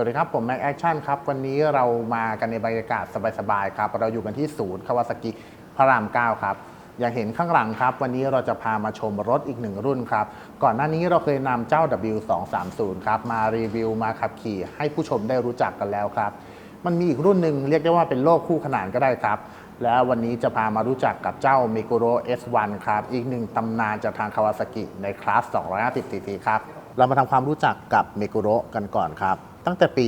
วัสดีครับ ผมแม็กแอคชั่นครับ วันนี้เรามากันในบรรยากาศสบายๆครับ เราอยู่กันที่ศูนย์คาวาซากิพระราม 9 ครับ อย่างเห็นข้างหลังครับ วันนี้เราจะพามาชมรถอีกหนึ่งรุ่นครับ ก่อนหน้านี้เราเคยนำเจ้า W230 ครับมารีวิวมาขับขี่ให้ผู้ชมได้รู้จักกันแล้วครับ มันมีอีกรุ่นหนึ่งเรียกได้ว่าเป็นโลกคู่ขนานก็ได้ครับ แล้ววันนี้จะพามารู้จักกับเจ้า m i k u r o S1 ครับ อีกหนึ่งตำนานจากทางคาวาซากิในคลาส 250 cc ครับ เรามาทำความรู้จักกับ m i k u r o กันก่อนครับ ตั้งแต่ปี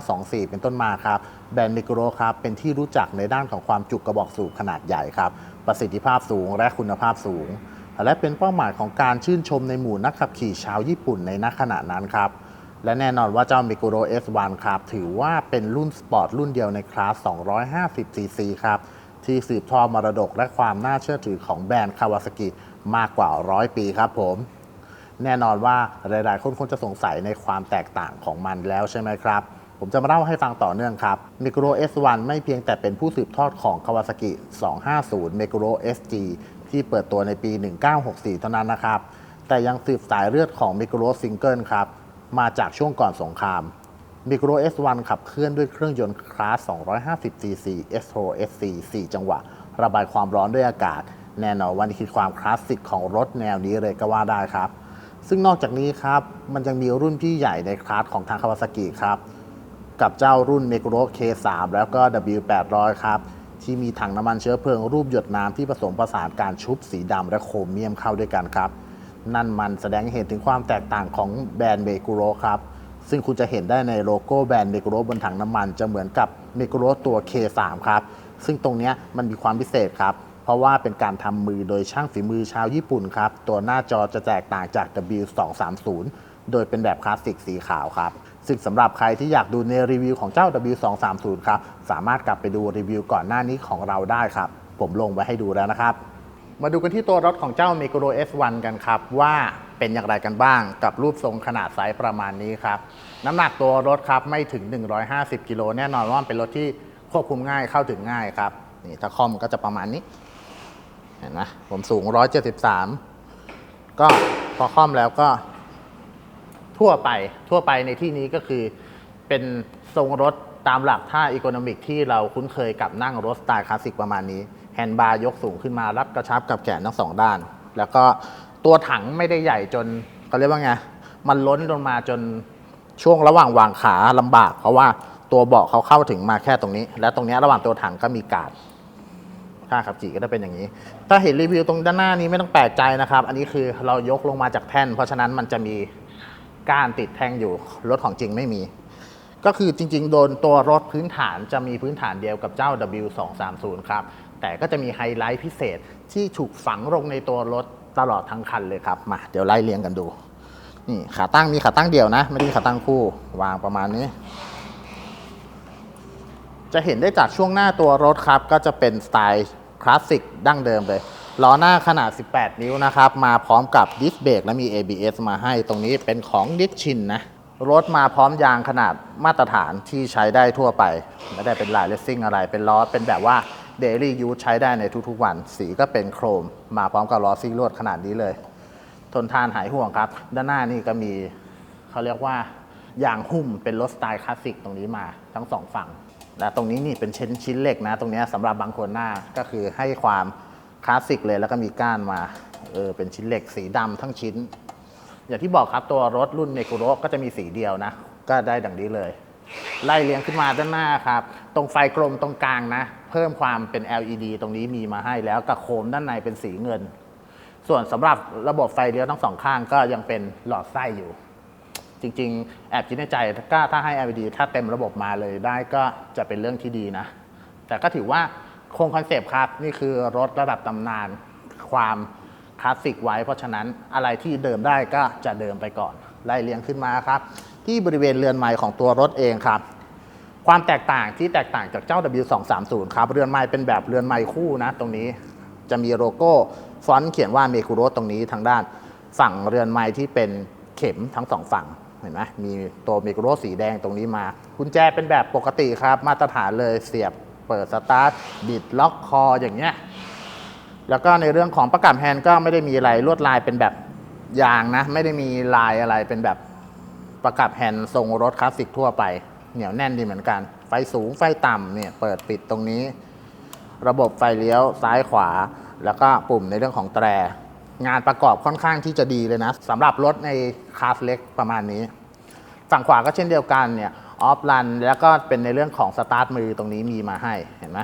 1924 เป็นต้นมาครับแบรนด์ m i k u r o ครับเป็นที่รู้จักในด้านของความจุกระบอกสูบขนาดใหญ่ครับประสิทธิภาพสูงและคุณภาพสูง และเป็นเป้าหมายของการชื่นชมในหมู่นักขับขี่ชาวญี่ปุ่นในณขณะนั้นครับและแน่นอนว่าเจ้า m i k u r o S1 ครับถือว่าเป็นรุ่นสปอร์ตรุ่นเดียวในคลาส 250 cc ครับที่สืบทอดมรดกและความน่าเชื่อถือของแบรนด์คาวาซากิมากกว่าร้อยปีครับผม แน่นอนว่าหลาย ๆ คนคงจะสงสัยในความแตกต่างของมันแล้วใช่ไหมครับ ผมจะมาเล่าให้ฟังต่อเนื่องครับ m i k u r o S1 ไม่เพียงแต่เป็นผู้สืบทอดของ Kawasaki 250 m i k u r o SG ที่เปิดตัวในปี 1964 เท่านั้นนะครับ แต่ยังสืบสายเลือดของ m i k u r o Single ครับ มาจากช่วงก่อนสงคราม m i k u r o S1 ขับเคลื่อนด้วยเครื่องยนต์คลาส 250cc S4 SC 4 จังหวะ ระบายความร้อนด้วยอากาศ แน่นอนว่านี่คือความคลาสสิกของรถแนวนี้เลยก็ว่าได้ครับ ซึ่งนอกจากนี้ครับ มันยังมีรุ่นพี่ใหญ่ในคลาสของทางคาวาซากิครับ กับเจ้ารุ่น m e g r o K3 แล้วก็ W800 ครับ ที่มีถังน้ำมันเชื้อเพลิงรูปหยดน้ำที่ผสมผสานการชุบสีดำและโครเมียมเข้าด้วยกันครับ นั่นมันแสดงให้เห็นถึงความแตกต่างของแบรนด์เมกุโรครับ ซึ่งคุณจะเห็นได้ในโลโก้แบรนด์เมกุโรบนถังน้ำมันจะเหมือนกับเมกุโรตัว K3 ครับ ซึ่งตรงนี้มันมีความพิเศษครับ เพราะว่าเป็นการทำมือโดยช่างฝีมือชาวญี่ปุ่นครับ ตัวหน้าจอจะแตกต่างจาก W230 โดยเป็นแบบคลาสสิกสีขาวครับ ซึ่งสำหรับใครที่อยากดูในรีวิวของเจ้า W230 ครับ สามารถกลับไปดูรีวิวก่อนหน้านี้ของเราได้ครับ ผมลงไว้ให้ดูแล้วนะครับ มาดูกันที่ตัวรถของเจ้า m e g u r o S1 กันครับ ว่าเป็นอย่างไรกันบ้างกับรูปทรงขนาดไซส์ประมาณนี้ครับ น้ำหนักตัวรถครับไม่ถึง 150 กิโลแน่นอนว่าเป็นรถที่ควบคุมง่ายเข้าถึงง่ายครับนี่ถ้าคอมก็จะประมาณนี้ เห็นไหมผมสูง 173 ก็พอคอมแล้วก็ ทั่วไปทั่วไปในที่นี้ก็คือเป็นทรงรถตามหลักท่าอีโคโนมิกที่เราคุ้นเคยกับนั่งรถสไตล์คลาสสิกประมาณนี้ แฮนด์บาร์ยกสูงขึ้นมารับกระชับกับแขนทั้งสองด้าน แล้วก็ตัวถังไม่ได้ใหญ่จนเขาเรียกว่าไง มันล้นลงมาจนช่วงระหว่างวางขาลำบาก เพราะว่าตัวเบาะเขาเข้าถึงมาแค่ตรงนี้ และตรงนี้ระหว่างตัวถังก็มีการ์ด ค่าขับขี่ก็จะเป็นอย่างนี้ ถ้าเห็นรีวิวตรงด้านหน้านี้ไม่ต้องแปลกใจนะครับ อันนี้คือเรายกลงมาจากแท่น เพราะฉะนั้นมันจะมีก้านติดแท่งอยู่รถของจริงไม่มี ก็คือจริง ๆ โดนตัวรถพื้นฐานจะมีพื้นฐานเดียวกับเจ้า W230 ครับแต่ก็จะมีไฮไลท์พิเศษที่ถูกฝังลงในตัวรถตลอดทั้งคันเลยครับมาเดี๋ยวไล่เรียงกันดูนี่ขาตั้งมีขาตั้งเดียวนะ ไม่ได้มีขาตั้งคู่วางประมาณนี้ จะเห็นได้จากช่วงหน้าตัวรถครับ ก็จะเป็นสไตล์ คลาสสิกดั้งเดิมเลยล้อหน้าขนาด 18 นิ้วนะครับ มาพร้อมกับดิสเบรกและมี ABS มาให้ตรงนี้เป็นของดิชชินนะ รถมาพร้อมยางขนาดมาตรฐานที่ใช้ได้ทั่วไป ไม่ได้เป็นลายเลสซิ่งอะไร เป็นล้อเป็นแบบว่าเดลี่ยูใช้ได้ในทุกๆวัน สีก็เป็นโครม มาพร้อมกับล้อซีลวดขนาดนี้เลย ทนทานหายห่วงครับ ด้านหน้านี่ก็มีเขาเรียกว่า ยางหุ้มเป็นรถสไตล์คลาสสิกตรงนี้มาทั้งสองฝั่ง และตรงนี้นี่เป็นชิ้นชิ้นเหล็กนะ ตรงนี้ยสำหรับบางคนหน้าก็คือให้ความคลาสสิกเลยแล้วก็มีก้านมาเออเป็นชิ้นเหล็กสีดำทั้งชิ้น อย่างที่บอกครับตัวรถรุ่นเมกุโรก็จะมีสีเดียวนะ ก็ได้ดังนี้เลย ไล่เลี้ยงขึ้นมาด้านหน้าครับ ตรงไฟกลมตรงกลางนะ เพิ่มความเป็น LED ตรงนี้มีมาให้แล้วกับโคมด้านในเป็นสีเงิน ส่วนสำหรับระบบไฟเลี้ยวทั้งสองข้างก็ยังเป็นหลอดไส้อยู่ จริง ๆ แอบคิดในใจก็ถ้าให้ LED ถ้าเต็มระบบมาเลยได้ก็จะเป็นเรื่องที่ดีนะ แต่ก็ถือว่าคงคอนเซปต์ครับ นี่คือรถระดับตำนาน ความคลาสสิกไว้ เพราะฉะนั้นอะไรที่เดิมได้ก็จะเดิมไปก่อน ไล่เลียงขึ้นมาครับ ที่บริเวณเรือนไม้ของตัวรถเองครับ ความแตกต่างที่แตกต่างจากเจ้า W230 ครับ เรือนไม้เป็นแบบเรือนไม้คู่นะ ตรงนี้จะมีโลโก้ฟอนต์เขียนว่าเมคุโรตรงนี้ทางด้าน ฝั่งเรือนไม้ที่เป็นเข็มทั้งสองฝั่ง เห็นไหมมีตัวมกุโรสีแดงตรงนี้มากุญแจเป็นแบบปกติครับ มาตรฐานเลยเสียบเปิดสตาร์ทบิดล็อกคออย่างเงี้ยแล้วก็ในเรื่องของประกับแฮนด์ก็ไม่ได้มีอะไรลวดลายเป็นแบบยางนะ ไม่ได้มีลายอะไรเป็นแบบประกับแฮนด์ทรงรถคลาสสิกทั่วไปเหนียวแน่นดีเหมือนกัน ไฟสูงไฟต่ำเนี่ยเปิดปิดตรงนี้ ระบบไฟเลี้ยวซ้ายขวา แล้วก็ปุ่มในเรื่องของแตร งานประกอบค่อนข้างที่จะดีเลยนะสำหรับรถในคลาสเล็กประมาณนี้ ฝั่งขวาก็เช่นเดียวกันเนี่ยออฟรันแล้วก็เป็นในเรื่องของสตาร์ทมือตรงนี้มีมาให้เห็นไหม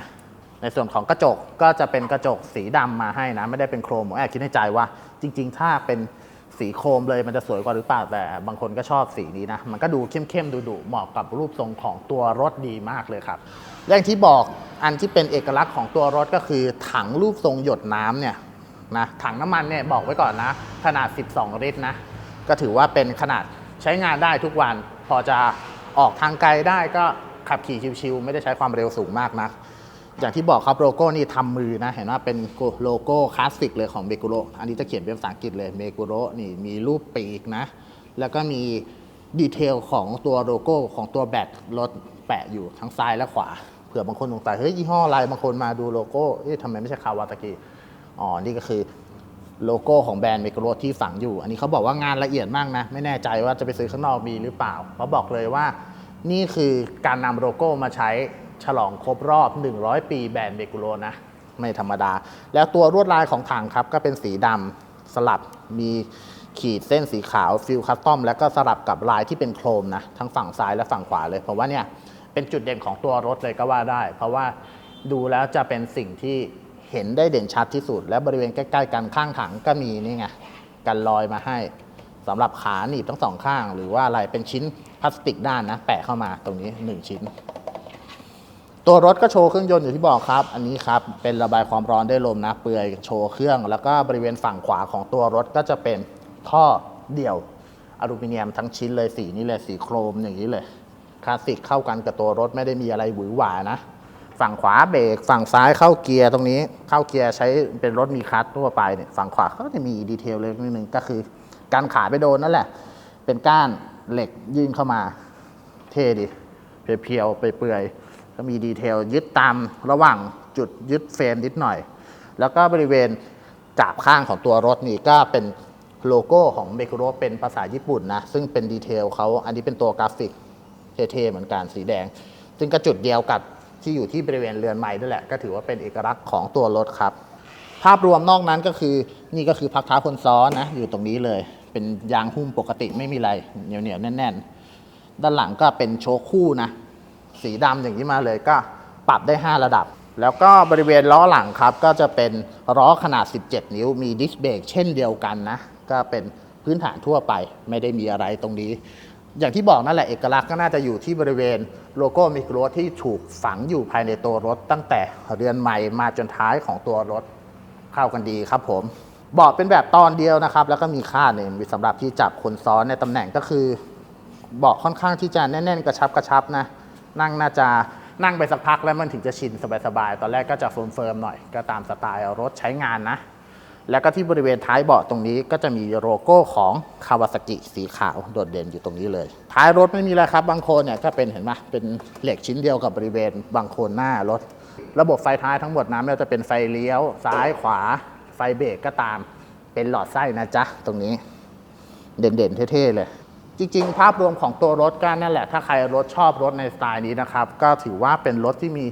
ในส่วนของกระจกก็จะเป็นกระจกสีดำมาให้นะ ไม่ได้เป็นโครมผมแอบคิดในใจว่า จริง ๆ ถ้าเป็นสีโครมเลยมันจะสวยกว่าหรือเปล่าแต่บางคนก็ชอบสีนี้นะ มันก็ดูเข้มๆดุๆเหมาะกับรูปทรงของตัวรถดีมากเลยครับอย่างที่บอกอันที่เป็นเอกลักษณ์ของตัวรถก็คือถังรูปทรงหยดน้ำเนี่ย นะถังน้ำมันเนี่ยบอกไว้ก่อนนะ ขนาด 12 ลิตรนะ ก็ถือว่าเป็นขนาดใช้งานได้ทุกวัน พอจะออกทางไกลได้ก็ขับขี่ชิวๆไม่ได้ใช้ความเร็วสูงมากนะอย่างที่บอกครับโลโก้นี่ทำมือนะ เห็นว่าเป็นโลโก้คลาสสิกเลยของเมกุโรอันนี้จะเขียนเป็นภาษาอังกฤษเลยเมกุโรนี่มีรูปปีกนะ แล้วก็มีดีเทลของตัวโลโก้ของตัวแบตรถแปะอยู่ทั้งซ้ายและขวา เผื่อบางคนสงสัยเฮ้ยยี่ห้ออะไรบางคนมาดูโลโก้เอ๊ะทำไมไม่ใช่คาวาตากิ อ๋อ นี่ก็คือโลโก้ของแบรนด์เมกโรที่ฝังอยู่ อันนี้เขาบอกว่างานละเอียดมากนะ ไม่แน่ใจว่าจะไปซื้อข้างนอกมีหรือเปล่าเขาบอกเลยว่า นี่คือการนำโลโก้มาใช้ฉลองครบรอบ 100 ปีแบรนด์เบกุโรนะ ไม่ธรรมดา แล้วตัวลวดลายของถังครับ ก็เป็นสีดำสลับมีขีดเส้นสีขาวฟิลคัสตอมแล้วก็สลับกับลายที่เป็นโครมนะ ทั้งฝั่งซ้ายและฝั่งขวาเลยเพราะว่าเนี่ยเป็นจุดเด่นของตัวรถเลยก็ว่าได้ เพราะว่าดูแล้วจะเป็นสิ่งที่ เห็นได้เด่นชัดที่สุด และบริเวณใกล้ๆกันข้างถังก็มีนี่ไงกันรอยมาให้สำหรับขาหนีบทั้งสองข้าง หรือว่าอะไรเป็นชิ้นพลาสติกด้านนะ แปะเข้ามาตรงนี้ 1 ชิ้น ตัวรถก็โชว์เครื่องยนต์อยู่ที่บอกครับ อันนี้ครับเป็นระบายความร้อนได้ลมนะ เปลือยโชว์เครื่อง แล้วก็บริเวณฝั่งขวาของตัวรถก็จะเป็นท่อเดี่ยวอลูมิเนียมทั้งชิ้นเลยสีนี้เลยสีโครมอย่างนี้เลยคลาสสิกเข้ากันกับตัวรถไม่ได้มีอะไรหวือหวานะ ฝั่งขวาเบรกฝั่งซ้ายเข้าเกียร์ตรงนี้ เข้าเกียร์ใช้เป็นรถมีคลัตช์ทั่วไปเนี่ยฝั่งขวาก็จะมีดีเทลเล็กนิดนึงก็คือการขาไปโดนนั่นแหละ เป็นก้านเหล็กยื่นเข้ามา เท่ดิเพียวๆไปเปื่อยๆก็มีดีเทลยึดตามระหว่างจุดยึดเฟรมนิดหน่อย แล้วก็บริเวณกาบข้างของตัวรถนี่ก็เป็นโลโก้ของเบคุโรเป็นภาษาญี่ปุ่นนะ ซึ่งเป็นดีเทลเขาอันนี้เป็นตัวกราฟิกเท่ๆเหมือนกันสีแดง ซึ่งก็จุดเดียวกับ ที่อยู่ที่บริเวณเรือนไม้ด้วยแหละ ก็ถือว่าเป็นเอกลักษณ์ของตัวรถครับ ภาพรวมนอกนั้นก็คือนี่ก็คือพักเท้าคนซ้อนนะอยู่ตรงนี้เลย เป็นยางหุ้มปกติไม่มีอะไรเหนียวๆแน่น ๆ ด้านหลังก็เป็นโชว์คู่นะ สีดำอย่างนี้มาเลยก็ปรับได้ 5 ระดับ แล้วก็บริเวณล้อหลังครับ ก็จะเป็นล้อขนาด 17 นิ้วมีดิสเบรกเช่นเดียวกันนะก็เป็นพื้นฐานทั่วไปไม่ได้มีอะไรตรงนี้ อย่างที่บอกนั่นแหละเอกลักษณ์ก็น่าจะอยู่ที่บริเวณโลโก้มิกรถที่ถูกฝังอยู่ภายในตัวรถ ตั้งแต่เรือนใหม่มาจนท้ายของตัวรถเข้ากันดีครับผมเบาะเป็นแบบตอนเดียวนะครับ แล้วก็มีค่าเนี่ยสำหรับที่จับคนซ้อนในตำแหน่งก็คือเบาะค่อนข้างที่จะแน่นๆ กระชับกระชับนะ นั่งน่าจะนั่งไปสักพักแล้วมันถึงจะชินสบายๆ ตอนแรกก็จะเฟิร์มๆหน่อยก็ตามสไตล์รถใช้งานนะ แล้วก็ที่บริเวณท้ายเบาะตรงนี้ก็จะมีโลโก้ของคาวาซากิสีขาวโดดเด่นอยู่ตรงนี้เลย ท้ายรถไม่มีอะไรครับบางโคนเนี่ยก็เป็นเห็นไหมเป็นเหล็กชิ้นเดียวกับบริเวณบางโคนหน้ารถ ระบบไฟท้ายทั้งหมดนะไม่ว่าจะเป็นไฟเลี้ยวซ้ายขวา ไฟเบรกก็ตาม เป็นหลอดไส้นะจ๊ะตรงนี้ เด่นๆเท่ๆเลย จริงๆ ภาพรวมของตัวรถก็นั่นแหละ ถ้าใครรถชอบรถในสไตล์นี้นะครับก็ถือว่าเป็นรถที่มี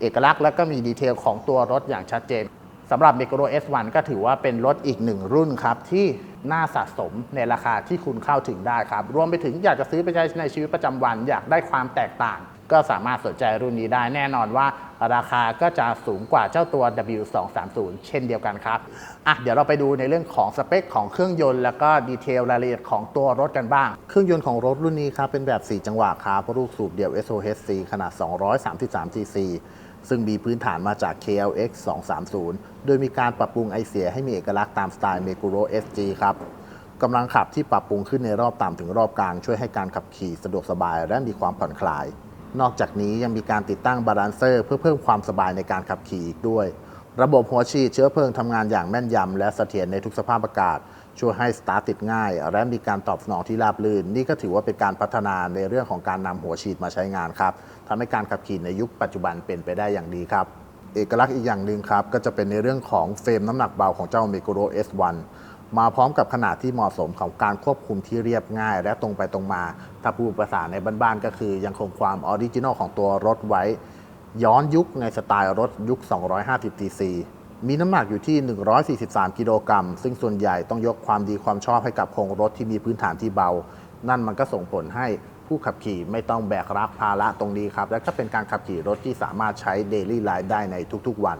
เอกลักษณ์และก็มีดีเทลของตัวรถอย่างชัดเจน สำหรับ m e g o r o S1 ก็ถือว่าเป็นรถอีกหนึ่งรุ่นครับที่น่าสะสมในราคาที่คุณเข้าถึงได้ครับ รวมไปถึงอยากจะซื้อไปใช้ในชีวิตประจำวัน อยากได้ความแตกต่าง ก็สามารถสนใจรุ่นนี้ได้แน่นอนว่า ราคาก็จะสูงกว่าเจ้าตัว W230 เช่นเดียวกันครับอะเดี๋ยวเราไปดูในเรื่องของสเปคของเครื่องยนต์แล้วก็ดีเทลรายละเอียดของตัวรถกันบ้าง เครื่องยนต์ของรถรุ่นนี้ครับเป็นแบบ 4 จังหวะครับลูกสูบเดี่ยว SOHC ขนาด 233 cc ซึ่งมีพื้นฐานมาจาก KLX 230 โดยมีการปรับปรุงไอเสียให้มีเอกลักษณ์ตามสไตล์ Meguro SG ครับกำลังขับที่ปรับปรุงขึ้นในรอบต่ำถึงรอบกลาง ช่วยให้การขับขี่สะดวกสบายและมีความผ่อนคลาย นอกจากนี้ยังมีการติดตั้งบาลานเซอร์เพื่อเพิ่มความสบายในการขับขี่อีกด้วย ระบบหัวฉีดเชื้อเพลิงทำงานอย่างแม่นยำและเสถียรในทุกสภาพอากาศ ช่วยให้สตาร์ทติดง่าย และมีการตอบสนองที่ราบรื่น นี่ก็ถือว่าเป็นการพัฒนาในเรื่องของการนำหัวฉีดมาใช้งานครับ ทำให้การขับขี่ในยุคปัจจุบันเป็นไปได้อย่างดีครับ เอกลักษณ์อีกอย่างหนึ่งครับ ก็จะเป็นในเรื่องของเฟรมน้ำหนักเบาของเจ้า m e g o r o S1 มาพร้อมกับขนาดที่เหมาะสมของการควบคุมที่เรียบง่าย และตรงไปตรงมา ถ้าพูดภาษาในบ้านๆก็คือยังคงความออริจินอลของตัวรถไว้ ย้อนยุคในสไตล์รถยุค 250 cc มีน้ำหนักอยู่ที่ 143 กิโลกรัม ซึ่งส่วนใหญ่ต้องยกความดีความชอบให้กับโครงรถที่มีพื้นฐานที่เบา นั่นมันก็ส่งผลให้ ผู้ขับขี่ไม่ต้องแบกรับภาระตรงนี้ครับ และก็เป็นการขับขี่รถที่สามารถใช้ daily life ได้ในทุกๆวัน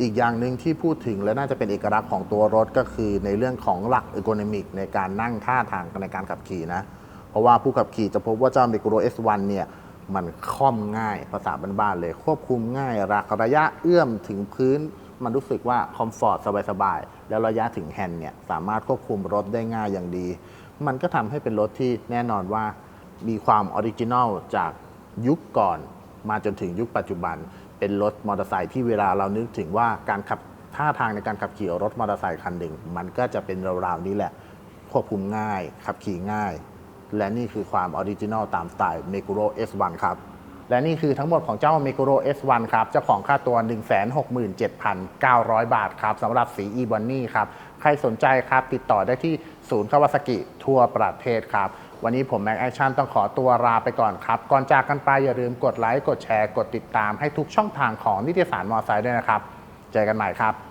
อีกอย่างหนึ่งที่พูดถึงและน่าจะเป็นเอกลักษณ์ของตัวรถก็คือในเรื่องของหลักเอ o n นมิกในการนั่งท่าทางในการขับขี่นะ เพราะว่าผู้ขับขี่จะพบว่าเจ้า m i ก r o S1 เนี่ยมันค่อมง่ายภาษาบ้านๆเลย ควบคุมง่ายรักระยะเอื้อมถึงพื้น มันรู้สึกว่าคอมฟอร์ตสบายๆแล้วระยะถึงแฮนด์เนี่ยสามารถควบคุมรถได้ง่ายอย่างดี มันก็ทำให้เป็นรถที่แน่นอนว่า มีความออริจินอลจากยุคก่อนมาจนถึงยุคปัจจุบัน เป็นรถมอเตอร์ไซค์ที่เวลาเรานึกถึงว่าการขับท่าทางในการขับขี่รถมอเตอร์ไซค์คันหนึ่ง มันก็จะเป็นราวๆนี้แหละควบคุมง่าย ขับขี่ง่าย และนี่คือความออริจินอลตามสไตล์ m e g u r o S1 ครับ และนี่คือทั้งหมดของเจ้า m e g u r o S1 ครับ เจ้าของค่าตัว 167,900 บาทครับสำหรับสี e b o n n y ครับ ใครสนใจครับติดต่อได้ที่ศูนย์คาวาซากิทั่วประเทศครับ วันนี้ผมแม็กแอคชั่นต้องขอตัวลาไปก่อนครับ ก่อนจากกันไปอย่าลืมกดไลค์ กดแชร์ กดติดตามให้ทุกช่องทางของนิตยสารมอไซค์ด้วยนะครับ เจอกันใหม่ครับ